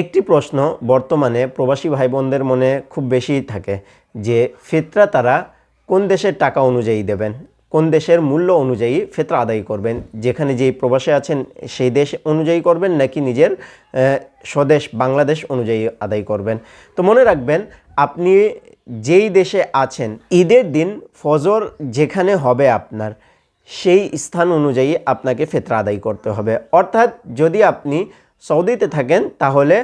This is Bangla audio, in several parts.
একটি প্রশ্ন বর্তমানে প্রবাসী ভাই বোনদের মনে খুব বেশি থাকে যে, ফেতরা তারা কোন দেশের টাকা অনুযায়ী দেবেন? কোন দেশের মূল্য অনুযায়ী ফেতরা আদায় করবেন? যেখানে যেই প্রবাসে আছেন, সেই দেশ অনুযায়ী করবেন নাকি নিজের স্বদেশ বাংলাদেশ অনুযায়ী আদায় করবেন? তো মনে রাখবেন, আপনি যেই দেশে আছেন, ঈদের দিন ফজর যেখানে হবে আপনার, সেই স্থান অনুযায়ী আপনাকে ফেতরা আদায় করতে হবে। অর্থাৎ যদি আপনি সৌদিতে থাকেন, তাহলে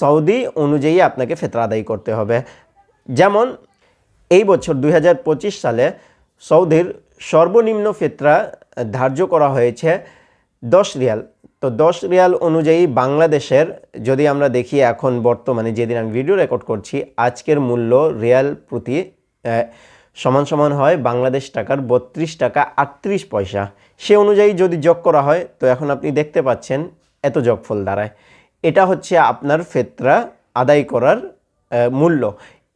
সৌদি অনুযায়ী আপনাকে ফেতরা আদায় করতে হবে। যেমন, এই বছর দুই হাজার পঁচিশ সালে সৌদির সর্বনিম্ন ফেতরা ধার্য করা হয়েছে দশ রিয়াল। তো দশ রিয়াল অনুযায়ী বাংলাদেশের, যদি আমরা দেখি এখন বর্তমানে, যেদিন আমি ভিডিও রেকর্ড করছি, আজকের মূল্য রিয়াল প্রতি সমান সমান হয় বাংলাদেশ টাকার বত্রিশ টাকা আটত্রিশ পয়সা। সে অনুযায়ী যদি যোগ করা হয়, তো এখন আপনি দেখতে পাচ্ছেন এত যোগফল দাঁড়ায়। এটা হচ্ছে আপনার ফেতরা আদায় করার মূল্য।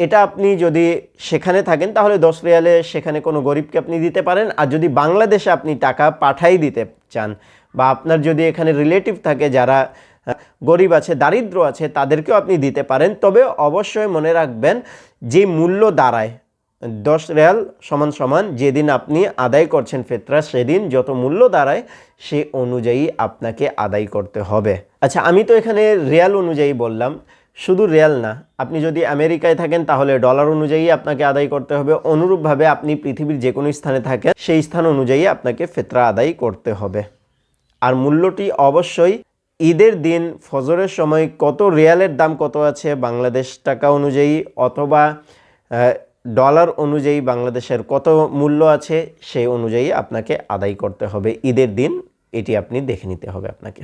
এটা আপনি যদি সেখানে থাকেন, তাহলে দশ রিয়ালে সেখানে কোনো গরিবকে আপনি দিতে পারেন। আর যদি বাংলাদেশে আপনি টাকা পাঠাই দিতে চান, বা আপনার যদি এখানে রিলেটিভ থাকে যারা গরিব আছে, দারিদ্র আছে, তাদেরকেও আপনি দিতে পারেন। তবে অবশ্যই মনে রাখবেন, যে মূল্য দাঁড়ায় দশ রিয়াল সমান সমান যেদিন আপনি আদায় করছেন ফেতরা, সেদিন যত মূল্য দাঁড়ায়, সে অনুযায়ী আপনাকে আদায় করতে হবে। আচ্ছা আমি তো এখানে রিয়াল অনুযায়ী বললাম। শুধু রিয়াল না, আপনি যদি আমেরিকায় থাকেন, তাহলে ডলার অনুযায়ী আপনাকে আদায় করতে হবে। অনুরূপভাবে আপনি পৃথিবীর যে কোনো স্থানে থাকেন, সেই স্থান অনুযায়ী আপনাকে ফেতরা আদায় করতে হবে। আর মূল্যটি অবশ্যই ঈদের দিন, ফজরের সময় কত রিয়ালের দাম কত আছে, বাংলাদেশ টাকা অনুযায়ী অথবা ডলার অনুযায়ী বাংলাদেশের কত মূল্য আছে সেই অনুযায়ী আপনাকে আদায় করতে হবে। ঈদের দিন এটি আপনি দেখে নিতে হবে আপনাকে।